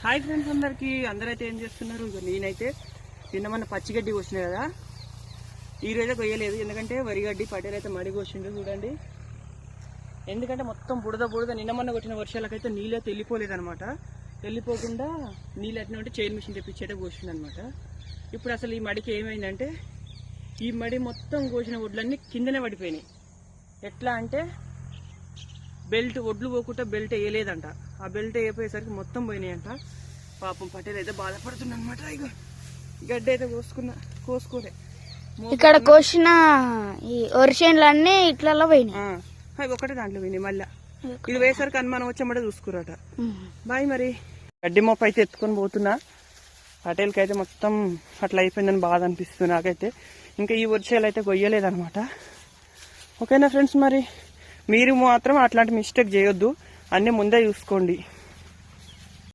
Hi friends అందరికి. అందరైతే ఏం చేస్తున్నారు? ఇక నేనైతే నిన్న మన పచ్చిగడ్డి కోసిన కదా. ఈరోజు కొయ్యలేదు. ఎందుకంటే వరిగడ్డి పటేలు అయితే మడి కోసిండు చూడండి. ఎందుకంటే మొత్తం బుడద బుడద నిన్న మొన్న కొట్టిన వర్షాలకైతే నీళ్ళు అయితే అనమాట వెళ్ళిపోకుండా నీళ్ళు ఎట్లా ఉంటే చైన్ మిషన్ తెప్పించేటే కోసిండు అనమాట ఇప్పుడు అసలు ఈ మడికి ఏమైందంటే ఈ మడి మొత్తం కోసిన వడ్లన్నీ కిందనే పడిపోయినాయి. ఎట్లా అంటే బెల్ట్ ఒడ్లు పోకుండా బెల్ట్ వేయలేదంట. ఆ బెల్ట్ వేయపోయేసరికి మొత్తం పోయినాయంట. పాపం పటేల్ అయితే బాధపడుతుంది అనమాట ఇక గడ్డ అయితే కోసుకున్నా కోసుకోలే. ఇక్కడ కోసిన ఈ వరిసేన్లన్నీ ఇట్లలో పోయినాయి. అవి ఒకటే దాంట్లో పోయినాయి మళ్ళా. ఇది వేసరికి అనుమానం వచ్చామంటే చూసుకురాట బాయ్ మరి. గడ్డి మొప్ప అయితే ఎత్తుకొని పోతున్నా. పటేల్కి అయితే మొత్తం అట్లా అయిపోయిందని బాధ అనిపిస్తుంది నాకైతే. ఇంకా ఈ వర్షాలు అయితే కొయ్యలేదన్నమాట. ఓకేనా ఫ్రెండ్స్ మరి? మీరు మాత్రం అట్లాంటి మిస్టేక్ చేయొద్దు. అన్నీ ముందే చూసుకోండి.